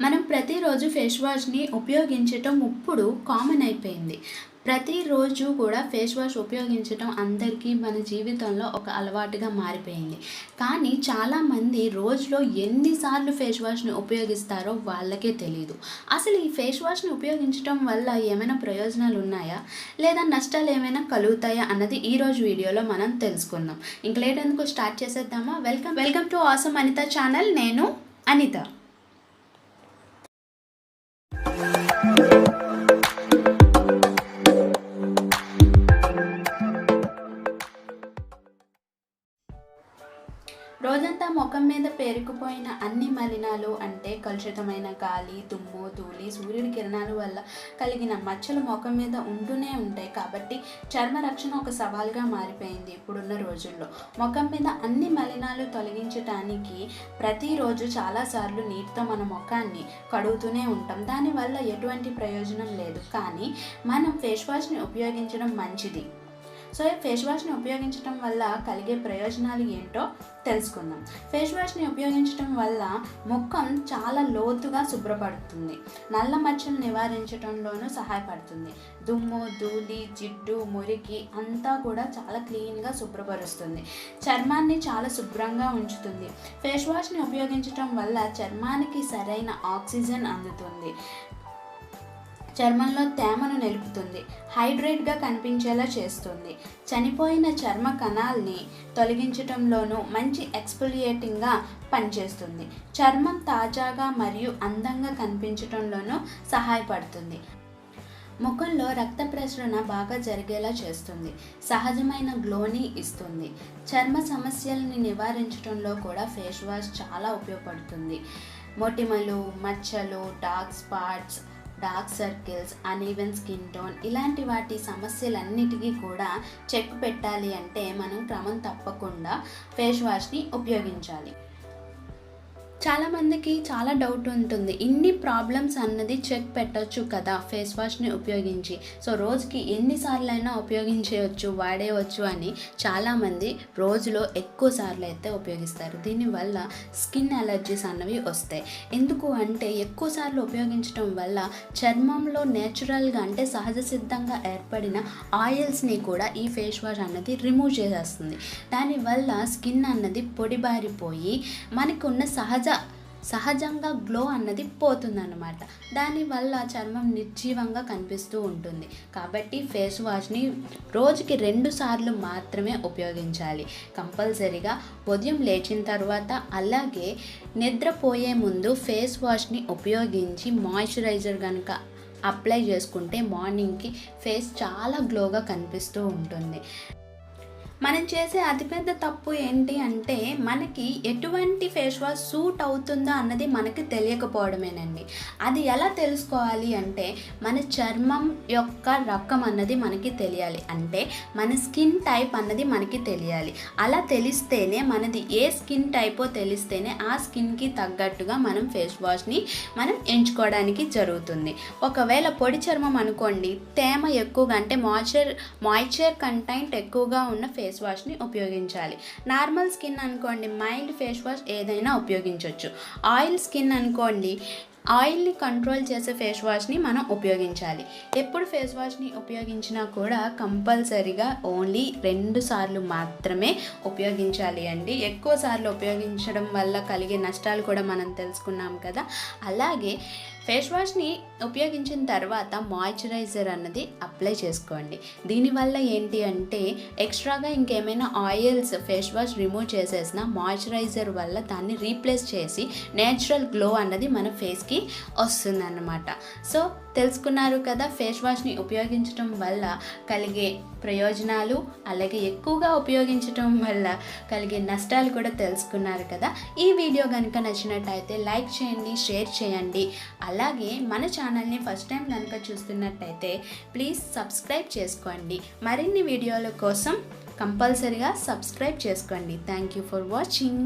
మనం ప్రతిరోజు ఫేస్ వాష్ని ఉపయోగించటం ఇప్పుడు కామన్ అయిపోయింది. ప్రతిరోజు కూడా ఫేస్ వాష్ ఉపయోగించటం అందరికీ మన జీవితంలో ఒక అలవాటుగా మారిపోయింది. కానీ చాలామంది రోజులో ఎన్నిసార్లు ఫేస్ వాష్ని ఉపయోగిస్తారో వాళ్ళకే తెలియదు అసలు ఈ ఫేస్ వాష్ని ఉపయోగించటం వల్ల ఏమైనా ప్రయోజనాలు ఉన్నాయా? లేదా నష్టాలు ఏమైనా కలుగుతాయా అన్నది ఈరోజు వీడియోలో మనం తెలుసుకుందాం. ఇంక లేట్ ఎందుకు స్టార్ట్ చేసేద్దామా? Welcome welcome to awesome Anitha channel. నేను అనిత. పేరుకుపోయిన అన్ని మలినాలు అంటే కలుషితమైన గాలి దుమ్ము ధూళి సూర్యుడి కిరణాల వల్ల కలిగిన మచ్చలు ముఖం మీద ఉంటూనే ఉంటాయి. కాబట్టి చర్మ రక్షణ ఒక సవాల్గా మారిపోయింది ఇప్పుడున్న రోజుల్లో. ముఖం మీద అన్ని మలినాలు తొలగించడానికి ప్రతిరోజు చాలాసార్లు నీటితో మన ముఖాన్ని కడుగుతూనే ఉంటాం. దానివల్ల ఎటువంటి ప్రయోజనం లేదు. కానీ మనం ఫేస్ వాష్ని ఉపయోగించడం మంచిది. సో ఈ ఫేస్ వాష్ని ఉపయోగించడం వల్ల కలిగే ప్రయోజనాలు ఏంటో తెలుసుకుందాం. ఫేస్ వాష్ని ఉపయోగించడం వల్ల ముఖం చాలా లోతుగా శుభ్రపడుతుంది. నల్ల మచ్చలు నివారించడంలోనూ సహాయపడుతుంది. దుమ్ము ధూళి జిడ్డు మురికి అంతా కూడా చాలా క్లీన్గా శుభ్రపరుస్తుంది. చర్మాన్ని చాలా శుభ్రంగా ఉంచుతుంది. ఫేస్ వాష్ని ఉపయోగించడం వల్ల చర్మానికి సరైన ఆక్సిజన్ అందుతుంది. చర్మంలో తేమను నిలుపుతుంది. హైడ్రేట్గా కనిపించేలా చేస్తుంది. చనిపోయిన చర్మ కణాల్ని తొలగించటంలోనూ మంచి ఎక్స్ఫోలియేటింగ్గా పనిచేస్తుంది. చర్మం తాజాగా మరియు అందంగా కనిపించటంలోనూ సహాయపడుతుంది. ముఖంలో రక్త ప్రసరణ బాగా జరిగేలా చేస్తుంది. సహజమైన గ్లోని ఇస్తుంది. చర్మ సమస్యల్ని నివారించడంలో కూడా ఫేస్ వాష్ చాలా ఉపయోగపడుతుంది. మొటిమలు మచ్చలు dark spots dark circles uneven skin tone ఇలాంటి వాటి సమస్యలన్నిటికీ కూడా చెక్ పెట్టాలి అంటే మనం క్రమం తప్పకుండా ఫేస్ వాష్ని ఉపయోగించాలి. చాలామందికి చాలా డౌట్ ఉంటుంది. ఇన్ని ప్రాబ్లమ్స్ అన్నది చెక్ పెట్టచ్చు కదా ఫేస్ వాష్ని ఉపయోగించి. సో రోజుకి ఎన్నిసార్లు అయినా ఉపయోగించేయచ్చు వాడేయచ్చు అని చాలామంది రోజులో ఎక్కువ సార్లు అయితే ఉపయోగిస్తారు. దీనివల్ల స్కిన్ అలర్జీస్ అన్నవి వస్తాయి. ఎందుకు అంటే ఎక్కువ సార్లు ఉపయోగించడం వల్ల చర్మంలో నేచురల్గా అంటే సహజ సిద్ధంగా ఏర్పడిన ఆయిల్స్ని కూడా ఈ ఫేస్ వాష్ అన్నది రిమూవ్ చేసేస్తుంది. దానివల్ల స్కిన్ అన్నది పొడిబారిపోయి మనకున్న సహజ సహజంగా గ్లో అన్నది పోతుందన్నమాట. దానివల్ల చర్మం నిర్జీవంగా కనిపిస్తూ ఉంటుంది. కాబట్టి ఫేస్ వాష్ని రోజుకి రెండు సార్లు మాత్రమే ఉపయోగించాలి. కంపల్సరీగా ఉదయం లేచిన తర్వాత అలాగే నిద్రపోయే ముందు ఫేస్ వాష్ని ఉపయోగించి మాయిశ్చరైజర్ కనుక అప్లై చేసుకుంటే మార్నింగ్కి ఫేస్ చాలా గ్లోగా కనిపిస్తూ ఉంటుంది. మనం చేసే అతిపెద్ద తప్పు ఏంటి అంటే మనకి ఎటువంటి ఫేస్ వాష్ సూట్ అవుతుందో అన్నది మనకి తెలియకపోవడమేనండి. అది ఎలా తెలుసుకోవాలి అంటే మన చర్మం యొక్క రకం అన్నది మనకి తెలియాలి. అంటే మన స్కిన్ టైప్ అన్నది మనకి తెలియాలి. అలా తెలిస్తేనే మనది ఏ స్కిన్ టైపో తెలిస్తేనే ఆ స్కిన్కి తగ్గట్టుగా మనం ఫేస్ వాష్ని మనం ఎంచుకోవడానికి జరుగుతుంది. ఒకవేళ పొడి చర్మం అనుకోండి తేమ ఎక్కువగా అంటే మాయిశ్చర్ మాయిశ్చర్ కంటెంట్ ఎక్కువగా ఉన్న ఫేస్ ఫేస్ వాష్ని ఉపయోగించాలి. నార్మల్ స్కిన్ అనుకోండి మైల్డ్ ఫేస్ వాష్ ఏదైనా ఉపయోగించవచ్చు ఆయిల్ స్కిన్ అనుకోండి ఆయిల్ని కంట్రోల్ చేసే ఫేస్ వాష్ని మనం ఉపయోగించాలి. ఎప్పుడు ఫేస్ వాష్ని ఉపయోగించినా కూడా కంపల్సరీగా ఓన్లీ రెండు సార్లు మాత్రమే ఉపయోగించాలి అండి. ఎక్కువ సార్లు ఉపయోగించడం వల్ల కలిగే నష్టాలు కూడా మనం తెలుసుకున్నాం కదా. అలాగే ఫేస్ వాష్ని ఉపయోగించిన తర్వాత మాయిశ్చరైజర్ అన్నది అప్లై చేసుకోండి. దీనివల్ల ఏంటి అంటే ఎక్స్ట్రాగా ఇంకేమైనా ఆయిల్స్ ఫేస్ వాష్ రిమూవ్ చేసేసిన మాయిశ్చరైజర్ వల్ల దాన్ని రీప్లేస్ చేసి నేచురల్ గ్లో అన్నది మన ఫేస్కి వస్తుందన్నమాట. సో తెలుసుకున్నారు కదా ఫేస్ వాష్ని ఉపయోగించడం వల్ల కలిగే ప్రయోజనాలు అలాగే ఎక్కువగా ఉపయోగించడం వల్ల కలిగే నష్టాలు కూడా తెలుసుకున్నారు కదా. ఈ వీడియో కనుక నచ్చినట్టయితే లైక్ చేయండి షేర్ చేయండి. అలాగే మన ఛానల్ని ఫస్ట్ టైం కనుక చూస్తున్నట్టయితే ప్లీజ్ సబ్స్క్రైబ్ చేసుకోండి. మరిన్ని వీడియోల కోసం కంపల్సరీగా సబ్స్క్రైబ్ చేసుకోండి. Thank you for watching